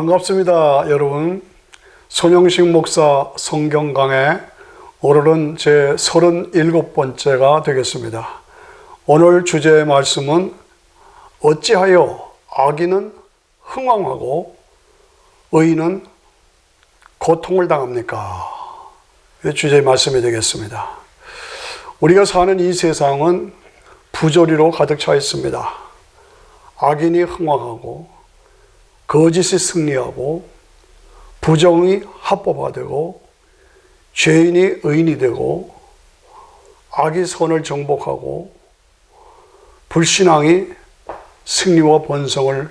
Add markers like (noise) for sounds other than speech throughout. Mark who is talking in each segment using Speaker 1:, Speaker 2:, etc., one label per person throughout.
Speaker 1: 반갑습니다, 여러분. 손영식 목사 성경 강해 오늘은 제 37번째가 되겠습니다. 오늘 주제의 말씀은 어찌하여 악인은 흥왕하고 의인은 고통을 당합니까? 이 주제의 말씀이 되겠습니다. 우리가 사는 이 세상은 부조리로 가득 차 있습니다. 악인이 흥왕하고 거짓이 승리하고 부정이 합법화되고 죄인이 의인이 되고 악이 선을 정복하고 불신앙이 승리와 번성을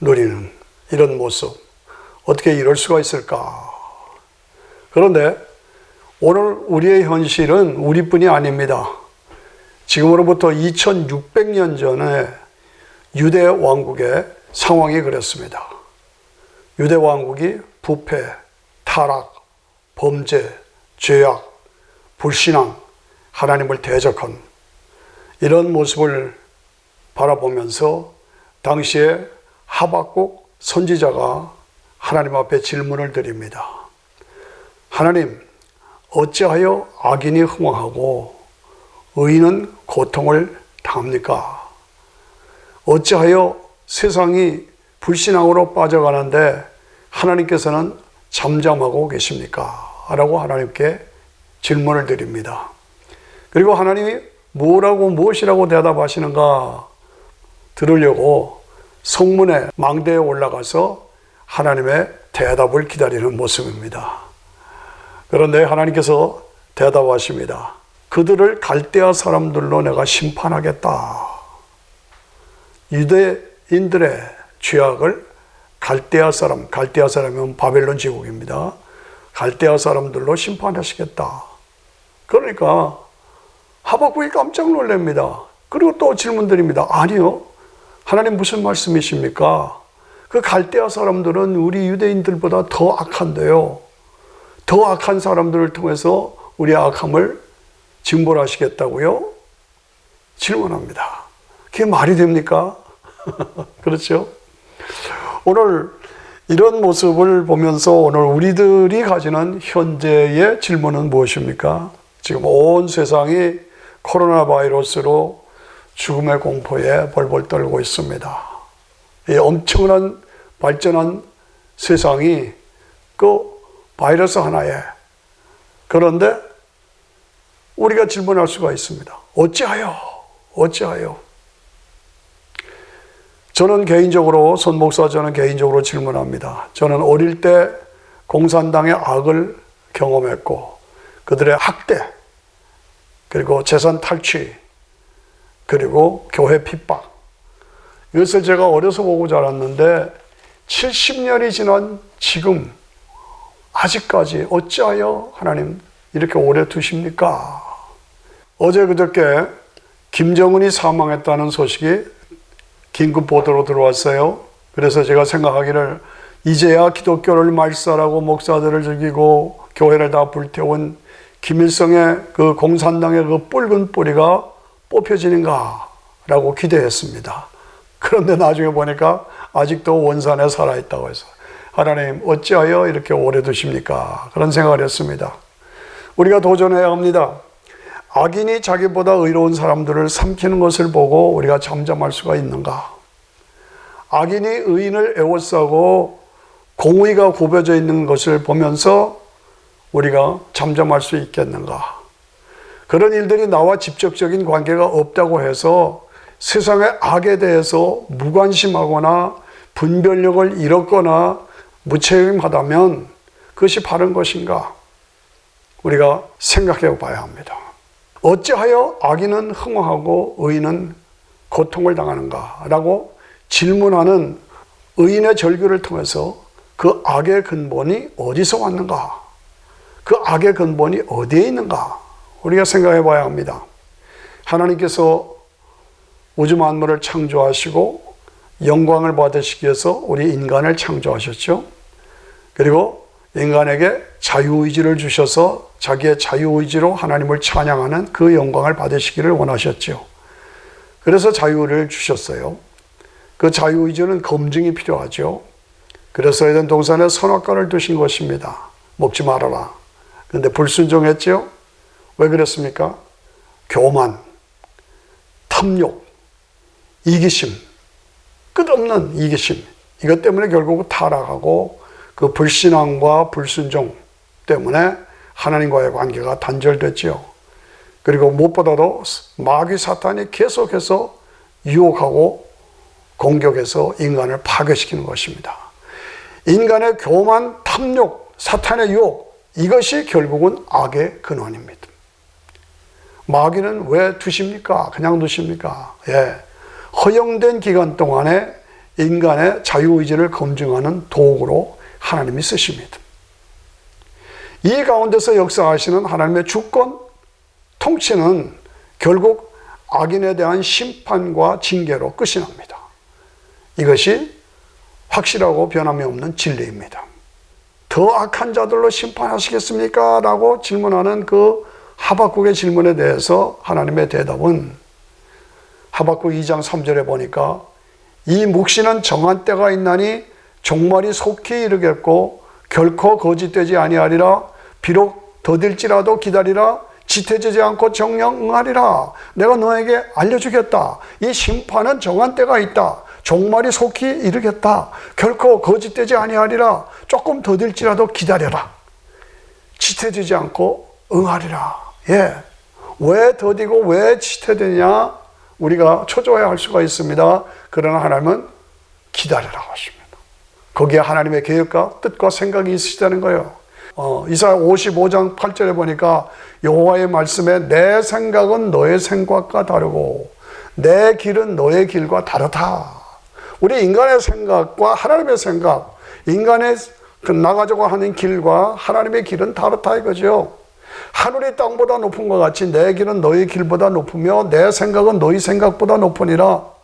Speaker 1: 누리는 이런 모습 어떻게 이럴 수가 있을까? 그런데 오늘 우리의 현실은 우리뿐이 아닙니다. 지금으로부터 2600년 전에 유대 왕국의 상황이 그랬습니다. 유대 왕국이 부패, 타락, 범죄, 죄악, 불신앙, 하나님을 대적한 이런 모습을 바라보면서 당시에 하박국 선지자가 하나님 앞에 질문을 드립니다. 하나님, 어찌하여 악인이 흥왕하고 의인은 고통을 당합니까? 어찌하여 세상이 불신앙으로 빠져가는데 하나님께서는 잠잠하고 계십니까? 라고 하나님께 질문을 드립니다. 그리고 하나님이 뭐라고 무엇이라고 대답하시는가 들으려고 성문의 망대에 올라가서 하나님의 대답을 기다리는 모습입니다. 그런데 하나님께서 대답하십니다. 그들을 갈대아 사람들로 내가 심판하겠다. 유대 인들의 죄악을 갈대아 사람, 갈대아 사람이면 바벨론 제국입니다. 갈대아 사람들로 심판하시겠다. 그러니까 하박국이 깜짝 놀랍니다. 그리고 또 질문드립니다. 아니요. 하나님 무슨 말씀이십니까? 그 갈대아 사람들은 우리 유대인들보다 더 악한데요. 더 악한 사람들을 통해서 우리의 악함을 징벌하시겠다고요? 질문합니다. 그게 말이 됩니까? (laughs) 그렇죠? 오늘 이런 모습을 보면서 오늘 우리들이 가지는 현재의 질문은 무엇입니까? 지금 온 세상이 코로나 바이러스로 죽음의 공포에 벌벌 떨고 있습니다. 이 엄청난 발전한 세상이 그 바이러스 하나에 그런데 우리가 질문할 수가 있습니다. 어찌하여? 어찌하여? 저는 개인적으로 손 목사 저는 개인적으로 질문합니다. 저는 어릴 때 공산당의 악을 경험했고 그들의 학대 그리고 재산 탈취 그리고 교회 핍박 이것을 제가 어려서 보고 자랐는데 70년이 지난 지금 아직까지 어찌하여 하나님 이렇게 오래 두십니까? 어제 그저께 김정은이 사망했다는 소식이 긴급 보도로 들어왔어요. 그래서 제가 생각하기를 이제야 기독교를 말살하고 목사들을 죽이고 교회를 다 불태운 김일성의 그 공산당의 그 붉은 뿌리가 뽑혀지는가 라고 기대했습니다. 그런데 나중에 보니까 아직도 원산에 살아있다고 해서 하나님 어찌하여 이렇게 오래 두십니까? 그런 생각을 했습니다. 우리가 도전해야 합니다. 악인이 자기보다 의로운 사람들을 삼키는 것을 보고 우리가 잠잠할 수가 있는가? 악인이 의인을 애워싸고 공의가 굽어져 있는 것을 보면서 우리가 잠잠할 수 있겠는가? 그런 일들이 나와 직접적인 관계가 없다고 해서 세상의 악에 대해서 무관심하거나 분별력을 잃었거나 무책임하다면 그것이 바른 것인가? 우리가 생각해 봐야 합니다. 어찌하여 악인은 흥황하고 의인은 고통을 당하는가? 라고 질문하는 의인의 절규를 통해서 그 악의 근본이 어디서 왔는가? 그 악의 근본이 어디에 있는가? 우리가 생각해 봐야 합니다. 하나님께서 우주 만물을 창조하시고 영광을 받으시기 위해서 우리 인간을 창조하셨죠. 그리고 인간에게 자유의지를 주셔서 자기의 자유의지로 하나님을 찬양하는 그 영광을 받으시기를 원하셨죠. 그래서 자유를 주셨어요. 그 자유의지는 검증이 필요하죠. 그래서 에덴 동산에 선악과를 두신 것입니다. 먹지 말아라. 근데 불순종했죠? 왜 그랬습니까? 교만, 탐욕, 이기심, 끝없는 이기심. 이것 때문에 결국 타락하고 그 불신앙과 불순종 때문에 하나님과의 관계가 단절됐지요. 그리고 무엇보다도 마귀 사탄이 계속해서 유혹하고 공격해서 인간을 파괴시키는 것입니다. 인간의 교만, 탐욕, 사탄의 유혹, 이것이 결국은 악의 근원입니다. 마귀는 왜 두십니까? 그냥 두십니까? 예. 허용된 기간 동안에 인간의 자유의지를 검증하는 도구로 하나님이 쓰십니다. 이 가운데서 역사하시는 하나님의 주권, 통치는 결국 악인에 대한 심판과 징계로 끝이 납니다. 이것이 확실하고 변함이 없는 진리입니다. 더 악한 자들로 심판하시겠습니까? 라고 질문하는 그 하박국의 질문에 대해서 하나님의 대답은 하박국 2장 3절에 보니까 이 묵시는 정한 때가 있나니 종말이 속히 이르겠고 결코 거짓되지 아니하리라 비록 더딜지라도 기다리라 지태지지 않고 정령 응하리라. 내가 너에게 알려주겠다. 이 심판은 정한 때가 있다. 종말이 속히 이르겠다. 결코 거짓되지 아니하리라. 조금 더딜지라도 기다려라. 지태지지 않고 응하리라. 예. 왜 더디고 왜 지태되냐? 우리가 초조해 할 수가 있습니다. 그러나 하나님은 기다리라고 하십니다. 거기에 하나님의 계획과 뜻과 생각이 있으시다는 거예요. 어, 이사야 55장 8절에 보니까 여호와의 말씀에 내 생각은 너의 생각과 다르고 내 길은 너의 길과 다르다. 우리 인간의 생각과 하나님의 생각, 인간의 그 나가자고 하는 길과 하나님의 길은 다르다 이거죠. 하늘이 땅보다 높은 것 같이 내 길은 너희 길보다 높으며 내 생각은 너희 생각보다 높으니라.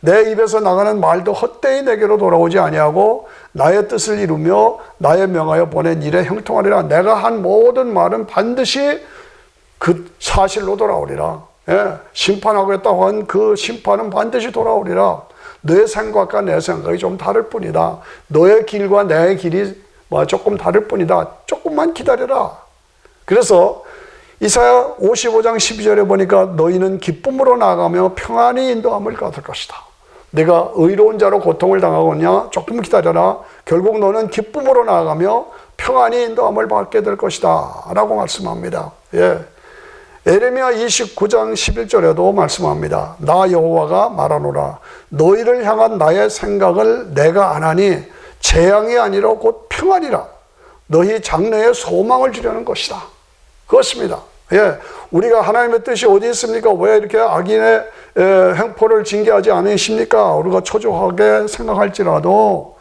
Speaker 1: 내 입에서 나가는 말도 헛되이 내게로 돌아오지 아니하고 나의 뜻을 이루며 나의 명하여 보낸 일에 형통하리라. 내가 한 모든 말은 반드시 그 사실로 돌아오리라. 예, 심판하고 했다고 한 그 심판은 반드시 돌아오리라. 너의 생각과 내 생각이 좀 다를 뿐이다. 너의 길과 내 길이 뭐 조금 다를 뿐이다. 조금만 기다려라. 그래서 이사야 55장 12절에 보니까 너희는 기쁨으로 나가며 평안히 인도함을 받을 것이다. 내가 의로운 자로 고통을 당하거냐? 조금 기다려라. 결국 너는 기쁨으로 나아가며 평안히 인도함을 받게 될 것이다. 라고 말씀합니다. 예. 에레미야 29장 11절에도 말씀합니다. 나 여호와가 말하노라. 너희를 향한 나의 생각을 내가 안하니 재앙이 아니라 곧 평안이라. 너희 장래에 소망을 주려는 것이다. 그것입니다 예, 우리가 하나님의 뜻이 어디 있습니까? 왜 이렇게 악인의 행포를 징계하지 않으십니까? 우리가 초조하게 생각할지라도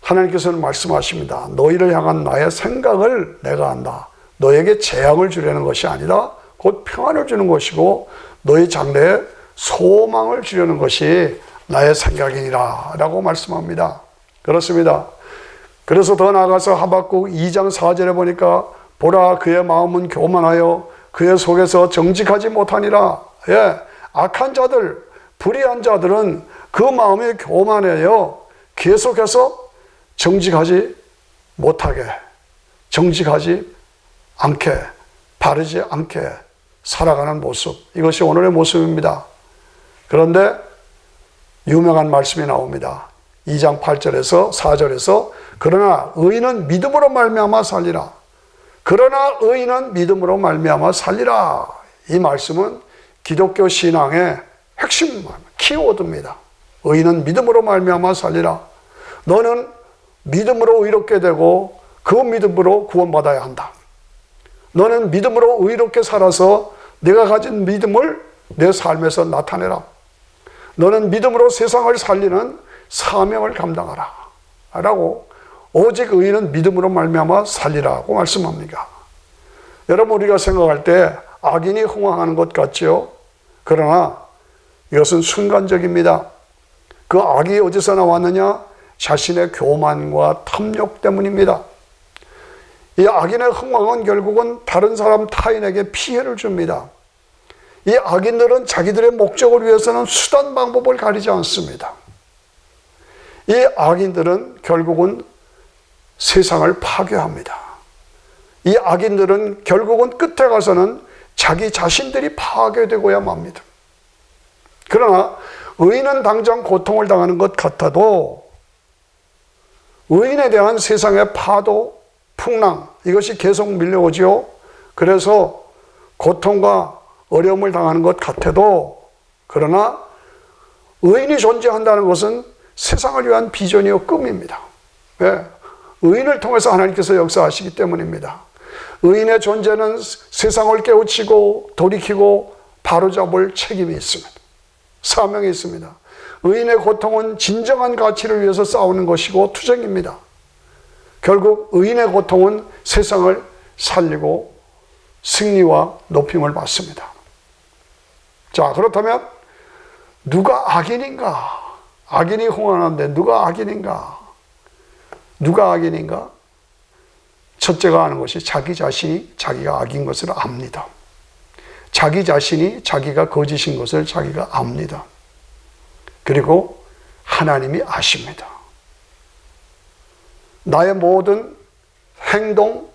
Speaker 1: 하나님께서는 말씀하십니다. 너희를 향한 나의 생각을 내가 안다. 너에게 재앙을 주려는 것이 아니라 곧 평안을 주는 것이고 너희 장래에 소망을 주려는 것이 나의 생각이니라 라고 말씀합니다. 그렇습니다. 그래서 더 나아가서 하박국 2장 4절에 보니까 보라 그의 마음은 교만하여 그의 속에서 정직하지 못하니라. 예. 악한 자들, 불의한 자들은 그 마음이 교만해요. 계속해서 정직하지 못하게, 정직하지 않게, 바르지 않게 살아가는 모습. 이것이 오늘의 모습입니다. 그런데 유명한 말씀이 나옵니다. 2장 8절에서 4절에서 그러나 의인은 믿음으로 말미암아 살리라. 그러나 의인은 믿음으로 말미암아 살리라. 이 말씀은 기독교 신앙의 핵심 키워드입니다. 의인은 믿음으로 말미암아 살리라. 너는 믿음으로 의롭게 되고 그 믿음으로 구원받아야 한다. 너는 믿음으로 의롭게 살아서 내가 가진 믿음을 내 삶에서 나타내라. 너는 믿음으로 세상을 살리는 사명을 감당하라. 라고 오직 의인은 믿음으로 말미암아 살리라고 말씀합니다. 여러분 우리가 생각할 때 악인이 흥황하는 것 같죠? 그러나 이것은 순간적입니다. 그 악이 어디서 나왔느냐? 자신의 교만과 탐욕 때문입니다. 이 악인의 흥황은 결국은 다른 사람 타인에게 피해를 줍니다. 이 악인들은 자기들의 목적을 위해서는 수단 방법을 가리지 않습니다. 이 악인들은 결국은 세상을 파괴합니다. 이 악인들은 결국은 끝에 가서는 자기 자신들이 파괴되고야 맙니다. 그러나 의인은 당장 고통을 당하는 것 같아도 의인에 대한 세상의 파도, 풍랑 이것이 계속 밀려오지요. 그래서 고통과 어려움을 당하는 것 같아도 그러나 의인이 존재한다는 것은 세상을 위한 비전이요 꿈입니다. 왜? 의인을 통해서 하나님께서 역사하시기 때문입니다. 의인의 존재는 세상을 깨우치고 돌이키고 바로잡을 책임이 있습니다. 사명이 있습니다. 의인의 고통은 진정한 가치를 위해서 싸우는 것이고 투쟁입니다. 결국 의인의 고통은 세상을 살리고 승리와 높임을 받습니다. 자, 그렇다면 누가 악인인가? 악인이 홍한한데 누가 악인인가? 누가 악인인가? 첫째가 아는 것이 자기 자신이 자기가 악인 것을 압니다. 자기 자신이 자기가 거짓인 것을 자기가 압니다. 그리고 하나님이 아십니다. 나의 모든 행동,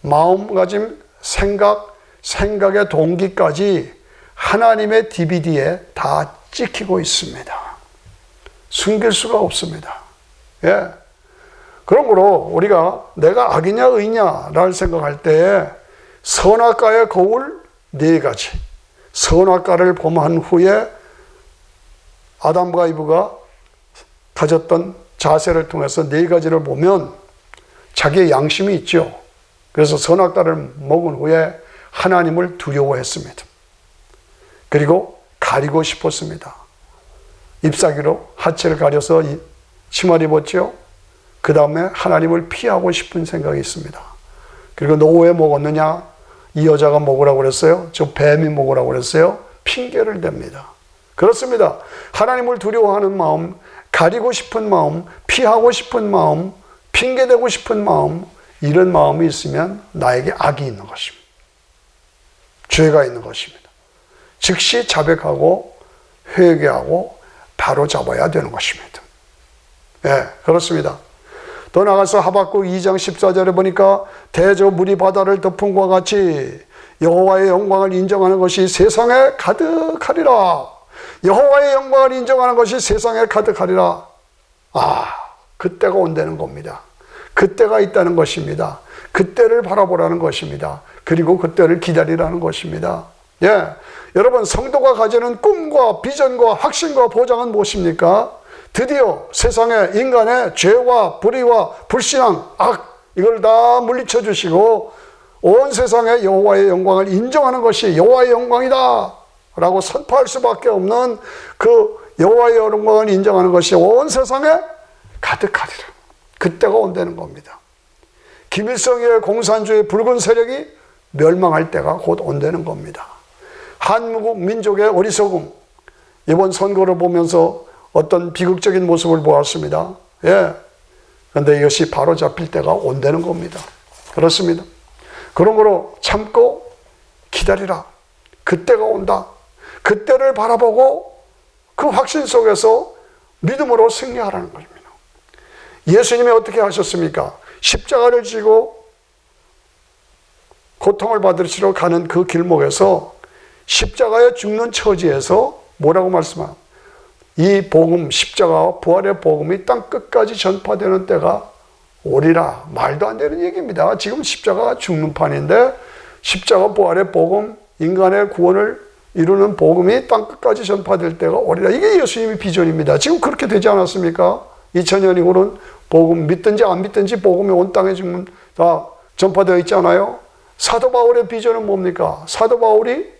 Speaker 1: 마음가짐, 생각, 생각의 동기까지 하나님의 DVD에 다 찍히고 있습니다. 숨길 수가 없습니다. 예. 그러므로 우리가 내가 악이냐 의냐를 생각할 때 선악과의 거울 네 가지. 선악과를 범한 후에 아담과 이브가 가졌던 자세를 통해서 네 가지를 보면 자기의 양심이 있죠. 그래서 선악과를 먹은 후에 하나님을 두려워했습니다. 그리고 가리고 싶었습니다. ip사귀로 하체를 가려서 치마를 입었죠. 그 다음에 하나님을 피하고 싶은 생각이 있습니다. 그리고 너 왜 먹었느냐? 이 여자가 먹으라고 그랬어요? 저 뱀이 먹으라고 그랬어요? 핑계를 댑니다. 그렇습니다. 하나님을 두려워하는 마음, 가리고 싶은 마음, 피하고 싶은 마음, 핑계대고 싶은 마음, 이런 마음이 있으면 나에게 악이 있는 것입니다. 죄가 있는 것입니다. 즉시 자백하고 회개하고 바로 잡아야 되는 것입니다. 예, 그렇습니다. 더 나가서 하박국 2장 14절에 보니까 대저 물이 바다를 덮은 것 같이 여호와의 영광을 인정하는 것이 세상에 가득하리라. 여호와의 영광을 인정하는 것이 세상에 가득하리라. 아, 그때가 온다는 겁니다. 그때가 있다는 것입니다. 그때를 바라보라는 것입니다. 그리고 그때를 기다리라는 것입니다. 예. 여러분, 성도가 가지는 꿈과 비전과 확신과 보장은 무엇입니까? 드디어 세상에 인간의 죄와 불의와 불신앙, 악, 이걸 다 물리쳐 주시고 온 세상에 여호와의 영광을 인정하는 것이 여호와의 영광이다. 라고 선포할 수밖에 없는 그 여호와의 영광을 인정하는 것이 온 세상에 가득하리라. 그때가 온다는 겁니다. 김일성의 공산주의 붉은 세력이 멸망할 때가 곧 온다는 겁니다. 한국 민족의 어리석음, 이번 선거를 보면서 어떤 비극적인 모습을 보았습니다. 예. 그런데 이것이 바로 잡힐 때가 온다는 겁니다. 그렇습니다. 그러므로 참고 기다리라. 그때가 온다. 그때를 바라보고 그 확신 속에서 믿음으로 승리하라는 것입니다. 예수님이 어떻게 하셨습니까? 십자가를 지고 고통을 받으시러 가는 그 길목에서 십자가에 죽는 처지에서 뭐라고 말씀하 이 복음, 십자가와 부활의 복음이 땅 끝까지 전파되는 때가 오리라. 말도 안 되는 얘기입니다. 지금 십자가가 죽는 판인데 십자가 부활의 복음, 인간의 구원을 이루는 복음이 땅 끝까지 전파될 때가 오리라. 이게 예수님의 비전입니다. 지금 그렇게 되지 않았습니까? 2000년 이후는 복음 믿든지 안 믿든지 복음이 온 땅에 지금 다 전파되어 있잖아요. 사도 바울의 비전은 뭡니까? 사도 바울이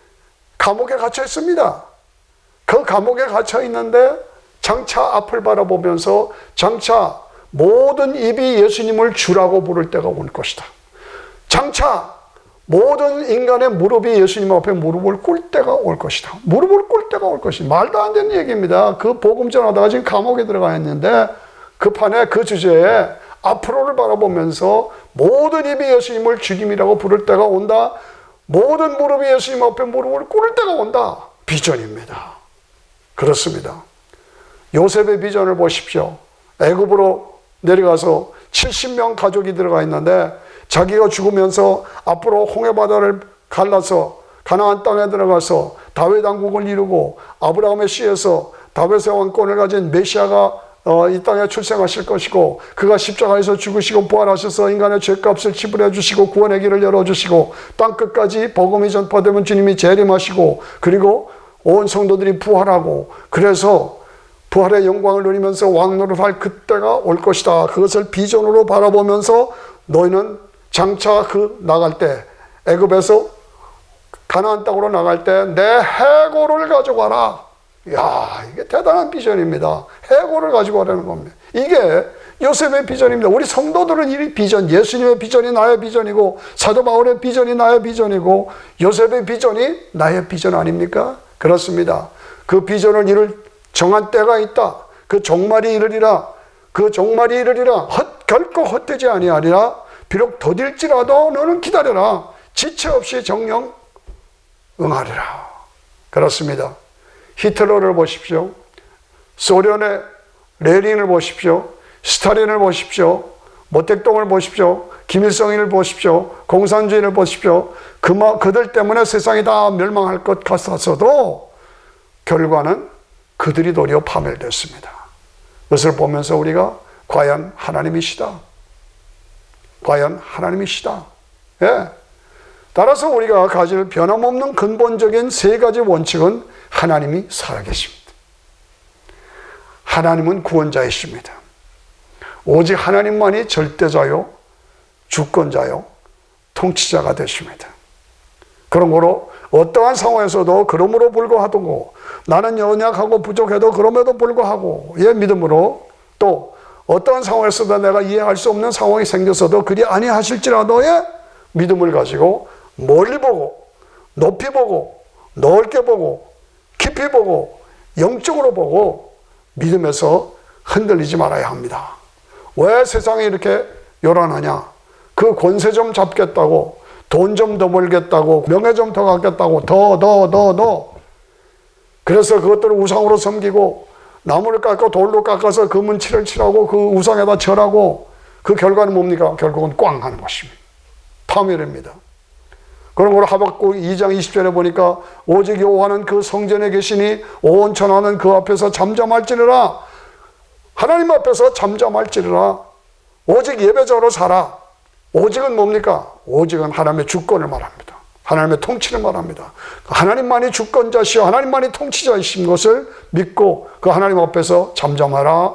Speaker 1: 감옥에 갇혀 있습니다. 그 감옥에 갇혀 있는데 장차 앞을 바라보면서 장차 모든 입이 예수님을 주라고 부를 때가 올 것이다. 장차 모든 인간의 무릎이 예수님 앞에 무릎을 꿇을 때가 올 것이다. 무릎을 꿇을 때가 올 것이다. 말도 안 되는 얘기입니다. 그 복음 전하다가 지금 감옥에 들어가 있는데 그 판에 그 주제에 앞으로를 바라보면서 모든 입이 예수님을 죽임이라고 부를 때가 온다. 모든 무릎이 예수님 앞에 무릎을 꿇을 때가 온다. 비전입니다. 그렇습니다. 요셉의 비전을 보십시오. 애굽으로 내려가서 70명 가족이 들어가 있는데 자기가 죽으면서 앞으로 홍해 바다를 갈라서 가나안 땅에 들어가서 다윗 왕국을 이루고 아브라함의 씨에서 다윗의 왕권을 가진 메시아가 어, 이 땅에 출생하실 것이고 그가 십자가에서 죽으시고 부활하셔서 인간의 죄값을 지불해 주시고 구원의 길을 열어 주시고 땅 끝까지 복음이 전파되면 주님이 재림하시고 그리고 온 성도들이 부활하고 그래서 부활의 영광을 누리면서 왕노릇할 그때가 올 것이다. 그것을 비전으로 바라보면서 너희는 장차 그 나갈 때 애굽에서 가나안 땅으로 나갈 때 내 해골을 가져가라. 야, 이게 대단한 비전입니다. 해골을 가지고 가라는 겁니다. 이게 요셉의 비전입니다. 우리 성도들은 이 비전, 예수님의 비전이 나의 비전이고 사도 바울의 비전이 나의 비전이고 요셉의 비전이 나의 비전 아닙니까? 그렇습니다. 그 비전을 이룰 정한 때가 있다. 그 종말이 이르리라. 그 종말이 이르리라. 헛, 결코 헛되지 아니하리라. 비록 더딜지라도 너는 기다려라. 지체 없이 정령 응하리라. 그렇습니다. 히틀러를 보십시오. 소련의 레닌을 보십시오. 스탈린을 보십시오. 모택동을 보십시오. 김일성을 보십시오. 공산주의를 보십시오. 그마, 그들 때문에 세상이 다 멸망할 것 같았어도 결과는 그들이 도리어 파멸됐습니다. 그것을 보면서 우리가 과연 하나님이시다. 과연 하나님이시다. 예. 따라서 우리가 가질 변함없는 근본적인 세 가지 원칙은 하나님이 살아계십니다. 하나님은 구원자이십니다. 오직 하나님만이 절대자요, 주권자요, 통치자가 되십니다. 그러므로 어떠한 상황에서도 그러므로 불구하고 나는 연약하고 부족해도 그럼에도 불구하고 예 믿음으로 또 어떠한 상황에서도 내가 이해할 수 없는 상황이 생겼어도 그리 아니하실지라도의 믿음을 가지고 멀리 보고 높이 보고 넓게 보고 깊이 보고 영적으로 보고 믿음에서 흔들리지 말아야 합니다. 왜 세상이 이렇게 요란하냐? 그 권세 좀 잡겠다고 돈 좀 더 벌겠다고 명예 좀 더 갖겠다고 더 더 더 더 그래서 그것들을 우상으로 섬기고 나무를 깎아 돌로 깎아서 금은 칠을 칠하고 그 우상에다 절하고 그 결과는 뭡니까? 결국은 꽝 하는 것입니다. 파멸입니다. 그러므로 하박국 2장 20절에 보니까 오직 여호와는 그 성전에 계시니 온 천하는 그 앞에서 잠잠할지니라 하나님 앞에서 잠잠할지니라 오직 예배자로 살아 오직은 뭡니까? 오직은 하나님의 주권을 말합니다. 하나님의 통치를 말합니다. 하나님만이 주권자시요 하나님만이 통치자이신 것을 믿고 그 하나님 앞에서 잠잠하라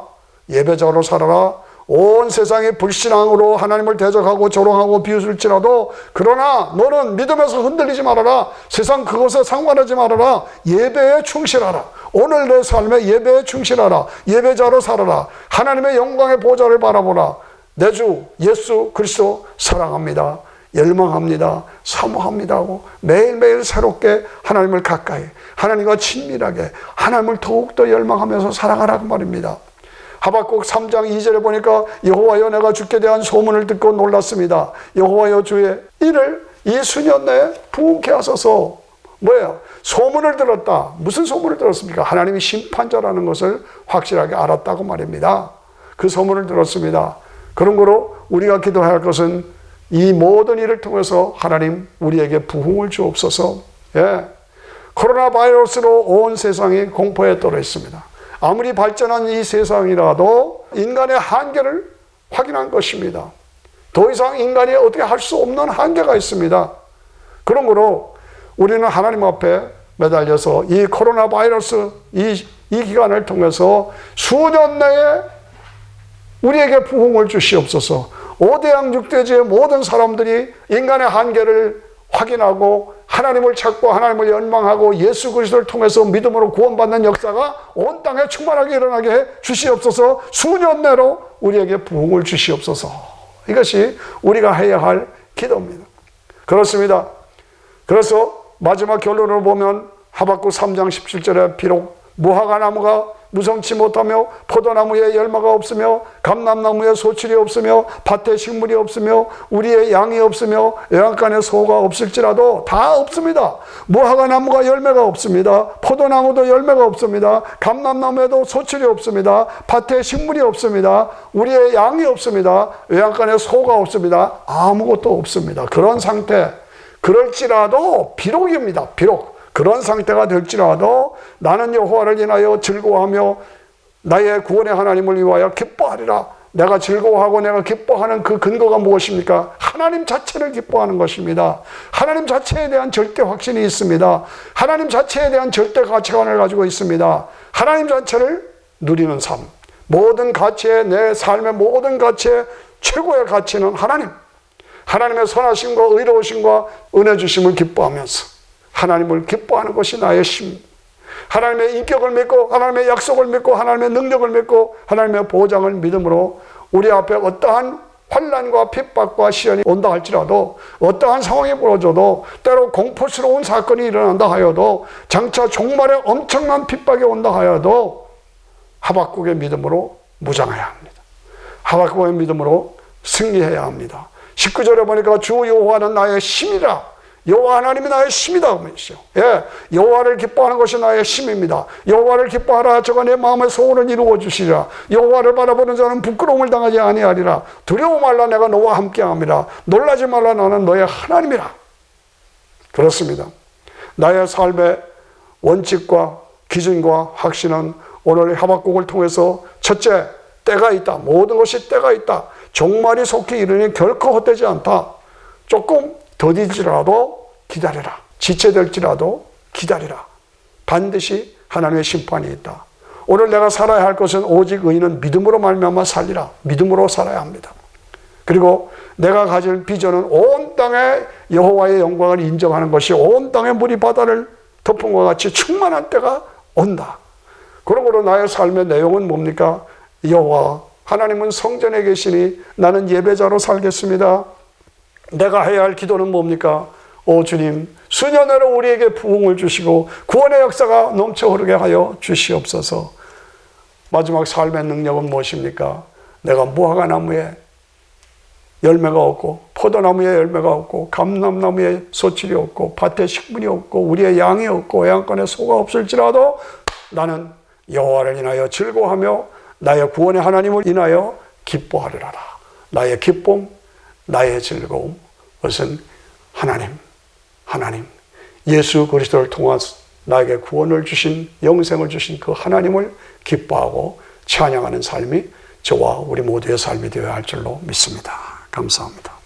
Speaker 1: 예배자로 살아라 온 세상이 불신앙으로 하나님을 대적하고 조롱하고 비웃을지라도 그러나 너는 믿음에서 흔들리지 말아라. 세상 그것에 상관하지 말아라. 예배에 충실하라. 오늘 내 삶에 예배에 충실하라. 예배자로 살아라. 하나님의 영광의 보좌를 바라보라. 내 주 예수 그리스도 사랑합니다. 열망합니다. 사모합니다 하고 매일매일 새롭게 하나님을 가까이 하나님과 친밀하게 하나님을 더욱더 열망하면서 살아가라고 말입니다. 하박국 3장 2절에 보니까 여호와여 내가 주께 대한 소문을 듣고 놀랐습니다. 여호와여 주의 이를 이 수년 내에 부흥케 하소서. 뭐예요? 소문을 들었다. 무슨 소문을 들었습니까? 하나님이 심판자라는 것을 확실하게 알았다고 말입니다. 그 소문을 들었습니다. 그런 거로 우리가 기도해야 할 것은 이 모든 일을 통해서 하나님 우리에게 부흥을 주옵소서. 예. 코로나 바이러스로 온 세상이 공포에 떨어 있습니다. 아무리 발전한 이 세상이라도 인간의 한계를 확인한 것입니다. 더 이상 인간이 어떻게 할 수 없는 한계가 있습니다. 그러므로 우리는 하나님 앞에 매달려서 이 코로나 바이러스 이, 이 기간을 통해서 수년 내에 우리에게 부흥을 주시옵소서. 오대양 육대지의 모든 사람들이 인간의 한계를 확인하고 하나님을 찾고 하나님을 연망하고 예수 그리스도를 통해서 믿음으로 구원받는 역사가 온 땅에 충만하게 일어나게 해 주시옵소서. 수년 내로 우리에게 부흥을 주시옵소서. 이것이 우리가 해야 할 기도입니다. 그렇습니다. 그래서 마지막 결론을 보면 하박국 3장 17절에 비록 무화과 나무가 무성치 못하며 포도나무에 열매가 없으며 감람나무에 소출이 없으며 밭에 식물이 없으며 우리의 양이 없으며 외양간에 소가 없을지라도 다 없습니다. 무화과 나무가 열매가 없습니다. 포도나무도 열매가 없습니다. 감람나무에도 소출이 없습니다. 밭에 식물이 없습니다. 우리의 양이 없습니다. 외양간에 소가 없습니다. 아무것도 없습니다. 그런 상태 그럴지라도 비록입니다. 비록 그런 상태가 될지라도 나는 여호와를 인하여 즐거워하며 나의 구원의 하나님을 위하여 기뻐하리라. 내가 즐거워하고 내가 기뻐하는 그 근거가 무엇입니까? 하나님 자체를 기뻐하는 것입니다. 하나님 자체에 대한 절대 확신이 있습니다. 하나님 자체에 대한 절대 가치관을 가지고 있습니다. 하나님 자체를 누리는 삶. 모든 가치의 내 삶의 모든 가치의 최고의 가치는 하나님. 하나님의 선하심과 의로우심과 은혜 주심을 기뻐하면서 하나님을 기뻐하는 것이 나의 심. 하나님의 인격을 믿고 하나님의 약속을 믿고 하나님의 능력을 믿고 하나님의 보장을 믿음으로 우리 앞에 어떠한 환란과 핍박과 시련이 온다 할지라도 어떠한 상황이 벌어져도 때로 공포스러운 사건이 일어난다 하여도 장차 종말에 엄청난 핍박이 온다 하여도 하박국의 믿음으로 무장해야 합니다. 하박국의 믿음으로 승리해야 합니다. 19절에 보니까 주 여호와는 나의 힘이라. 여호와 하나님이 나의 힘이다 그러시죠. 예, 여호와를 기뻐하는 것이 나의 힘입니다. 여호와를 기뻐하라. 저가 내 마음의 소원을 이루어 주시리라. 여호와를 바라보는 자는 부끄러움을 당하지 아니하리라. 두려워 말라 내가 너와 함께함이라. 놀라지 말라 나는 너의 하나님이라. 그렇습니다. 나의 삶의 원칙과 기준과 확신은 오늘 하박국을 통해서 첫째 때가 있다. 모든 것이 때가 있다. 종말이 속히 이르니 결코 헛되지 않다. 조금 더디지라도 기다려라. 지체될지라도 기다리라. 반드시 하나님의 심판이 있다. 오늘 내가 살아야 할 것은 오직 의인은 믿음으로 말미암아 살리라. 믿음으로 살아야 합니다. 그리고 내가 가질 비전은 온 땅에 여호와의 영광을 인정하는 것이 온 땅의 물이 바다를 덮은 것 같이 충만한 때가 온다. 그러므로 나의 삶의 내용은 뭡니까? 여호와 하나님은 성전에 계시니 나는 예배자로 살겠습니다. 내가 해야 할 기도는 뭡니까? 오 주님, 수년으로 우리에게 부흥을 주시고 구원의 역사가 넘쳐 흐르게 하여 주시옵소서. 마지막 삶의 능력은 무엇입니까? 내가 무화과 나무에 열매가 없고 포도나무에 열매가 없고 감람나무에 소출이 없고 밭에 식물이 없고 우리의 양이 없고 양간에 소가 없을지라도 나는 여호와를 인하여 즐거워하며 나의 구원의 하나님을 인하여 기뻐하리라. 나의 기쁨, 나의 즐거움, 그것은 하나님, 하나님, 예수 그리스도를 통해서 나에게 구원을 주신 영생을 주신 그 하나님을 기뻐하고 찬양하는 삶이 저와 우리 모두의 삶이 되어야 할 줄로 믿습니다. 감사합니다.